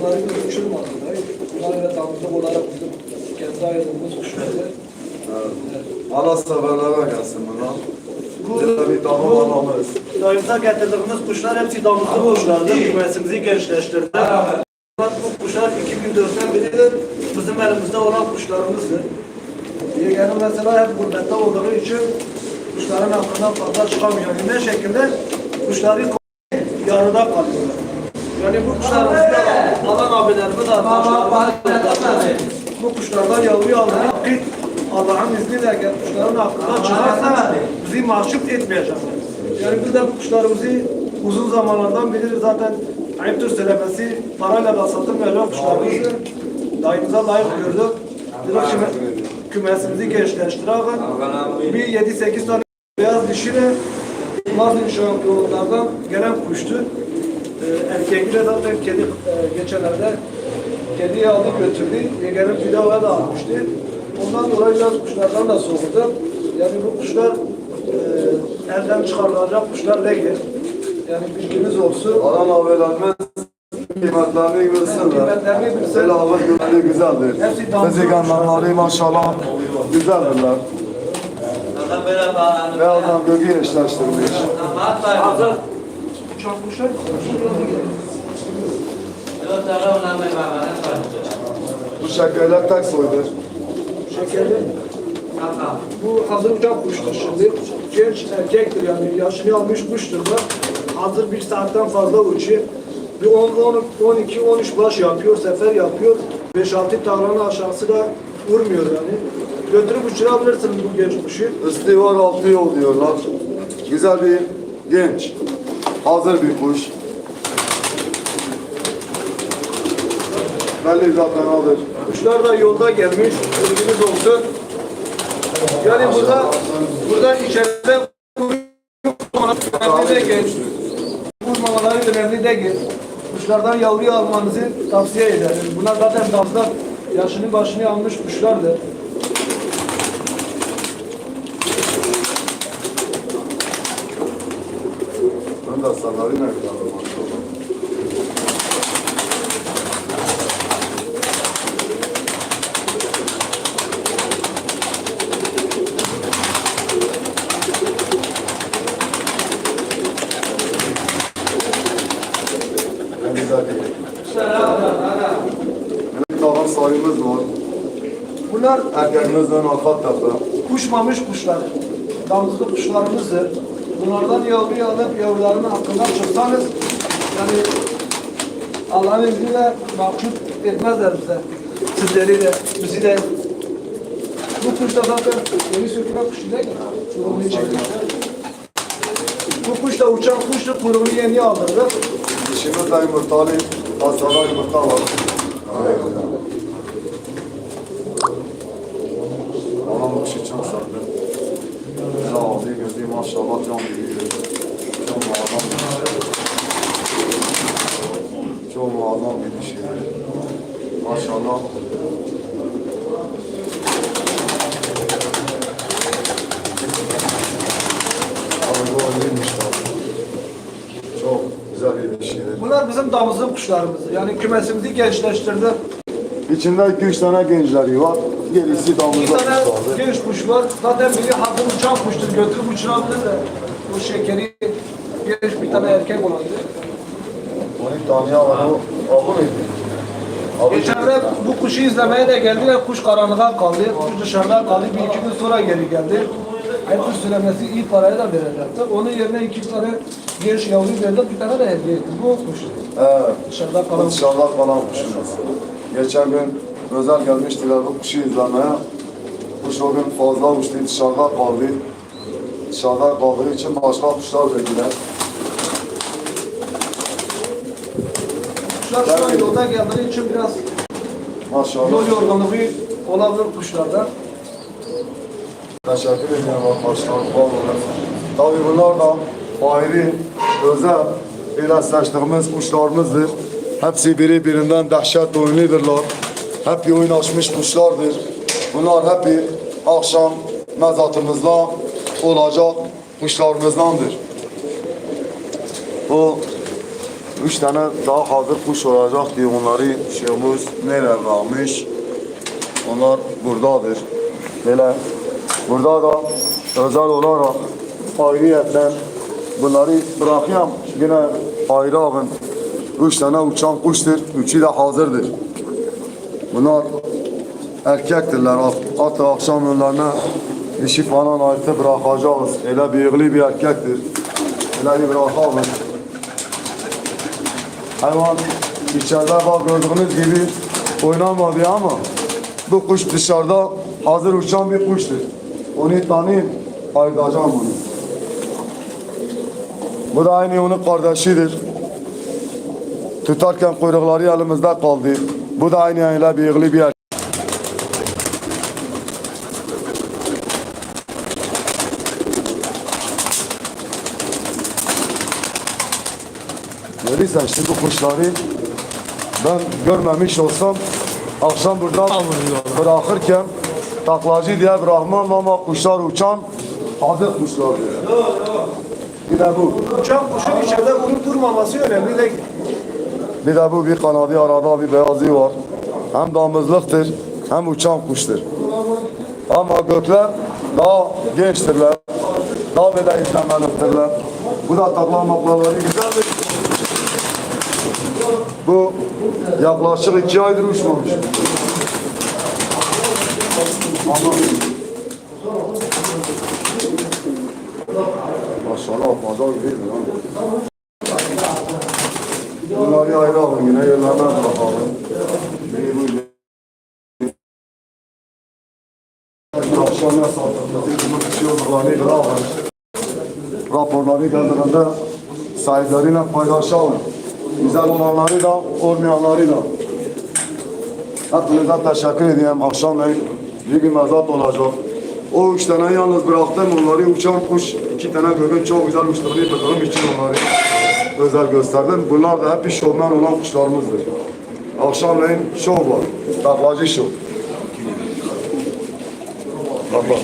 Bunları biz uçurmadık. Hayır. Bunlar öyle damızlık olarak bizim kendi ayırdığımız kuşlardı. Allah severlere gelsin bunlar. Bu- bir tamam bu- anamız. Dayımıza getirdiğimiz kuşlar hepsi damızlı kuşlardı. Kümesimizi gençleştirdi. Bu kuşlar 2004'ten beridir bizim elimizde olan kuşlarımızdır. Yeğenim mesela hep gurbette olduğu için kuşların hakkından fazla çıkamıyor. Ne şekilde kuşları yarıda kalıyorlar. Yani bu kuşlarımızı da alan abilerimiz arkadaşlarımız bu kuşlardan yavruyu almayı Allah'ın izniyle eğer kuşların hakkında çıkarsa bizi mahcup etmeyecekler. Yani biz de bu kuşlarımızı uzun zamanlardan beri zaten ayıptır söylemesi parayla da satılmayacak kuşlarımızı dayımıza layık gördük. Dedik şimdi kümesimizi gençleştirelim. Bir 7-8 tane beyaz dişiyle Mardin şampiyonlardan gelen kuştu. Ee, erkeğiyle zaten kedi e, geçenlerde kediyi aldı götürdü. Yegenin vidavaya da almıştı. Ondan dolayı biraz kuşlardan da soğudu. Yani bu kuşlar e, elden çıkarılacak kuşlar değil. Yani bilginiz olsun. Alan abilerimiz kıymetlerini bilsinler. Kıymetlerini bilsin. Selamı güveni güzeldir. Hepsi damızlı Fizikanları maşallah güzeldirler. Beyazdan göğü eşleştirmiş. Hazır. Uçan kuşlar. Bu şekerler tek soydur. Şekerli. Bu hazır kuştur şimdi. Genç erkektir yani yaşını almış kuştur da. Hazır bir saatten fazla uçuyor. Bir 10, 10, 12, 13 baş yapıyor, sefer yapıyor. 5-6 tavranın aşağısı da vurmuyor yani. Götürüp uçurabilirsiniz bu genç kuşu. Üstü var altı yol diyorlar. Güzel bir genç. Hazır bir kuş. Belli zaten alır. Kuşlar da yolda gelmiş, bilginiz olsun. Yani burada, burada içeride önemli de genç. Vurmamaları önemli de genç. Kuşlardan yavruyu almanızı tavsiye ederim. Bunlar zaten damızlar yaşını başını almış kuşlardır. Değil. Bir tane sayımız var. Bunlar Erkekimiz ön arka tarafta. kuşmamış kuşlar. Damızlı kuşlarımızdır. Bunlardan yavruyu alıp yavrularının hakkından çıksanız yani Allah'ın izniyle mahcup etmezler bize. Sizleri de, bizi de. Bu kuş da zaten yeni sökülen kuş değil mi? Kuyruğunu çekmişler. Bu kuş da uçan kuştu, kuyruğunu yeni aldırdı. Dişimiz de yumurtalı. Hastada yumurta var. Anam kuşu çok sardı. Gözü maşallah can gibi. Çok dişi. Çok muazzam bir. Maşallah. Çok güzel bir dişi. Bunlar bizim damızlı kuşlarımız. Yani kümesimizi gençleştirdi. İçinde iki üç tane gençleri var. Gerisi damızda tane kuşlardı. genç kuş var. Zaten biri hazır uçan kuştur. Götürüp uçurabilir de. Bu şekeri genç bir tane erkek olandı. 12 tane var. O avı mıydı? Avı Geçenler bu kuşu izlemeye de geldiler. Kuş karanlığa kaldı. Kuş dışarıda kaldı. Bir iki gün sonra geri geldi. Hep kuş söylemesi iyi paraya da verecekti. Onun yerine iki tane genç yavru verdi. Bir tane de hediye etti. Bu kuş. Evet. Dışarıda kalan kuş. Dışarıda kalan kuşumuz. Geçen gün özel gelmiştiler bu kuşu izlemeye. Kuş o gün fazla uçtu. Dışarıda kaldı. Dışarıda kaldığı için başka kuşlar verdiler. Kuşlar şu an yolda geldiği için biraz Maşallah. yol yorgunluğu olabilir kuşlarda. Teşekkür ediyorum arkadaşlar. Tabii bunlar da ayrı, özel, ile seçtiğimiz kuşlarımızdır. Hepsi biri birinden dehşet oyunludurlar. Hep oyun açmış kuşlardır. Bunlar hep akşam mezatımızda olacak kuşlarımızdandır. Bu üç tane daha hazır kuş olacak diye onları şeyimiz nereye kalmış? Onlar buradadır. Böyle burada da özel olarak ayrıyetten bunları bırakıyorum. Yine ayrı alın. Üç tane uçan kuştur. Üçü de hazırdır. Bunlar erkektirler. Hatta akşam önlerine dişi falan ayırtıp bırakacağız. Öyle büyüklü bir erkektir. Öyle bir bırakalım. Hayvan içeride bak gördüğünüz gibi oynamadı ama bu kuş dışarıda hazır uçan bir kuştur. Onu tanıyıp ayıracağım onu. Bu da aynı onun kardeşidir. Tutarken kuyrukları elimizde kaldı. Bu da aynı büyüklü bir erkek. Görürsen işte bu kuşları ben görmemiş olsam akşam burada bırakırken taklacı diye bırakmam ama kuşlar uçan hazır kuşlar diyor. Bir de bu. Uçan kuşun içeride vurup durmaması önemli değil. Bir de bu bir kanadı arada bir beyazı var. Hem damızlıktır hem uçan kuştur. Ama gökler daha gençtirler. Daha böyle izlemeliktirler. Bu da takla maklaları güzeldir. Bu yaklaşık iki aydır uçmamış. Maşallah fazla gibiydi lan. Bunları ayrı alın yine yerlerine bırakalım. Biri bu Akşam ne saatte bunu pişiyorlar, ne alın. Raporları geldiğinde sahipleriyle paylaşalım. Güzel olanları da, olmayanları da. Hepinize teşekkür ediyorum. Akşamleyin bir gün mezat olacak. O üç tane yalnız bıraktım. Onları uçan kuş, iki tane göbek çok güzel uçtuğunu bildiğim için onları özel gösterdim. Bunlar da hep bir şovmen olan kuşlarımızdır. Akşamleyin şov var. Taklacı şov. Bak bak.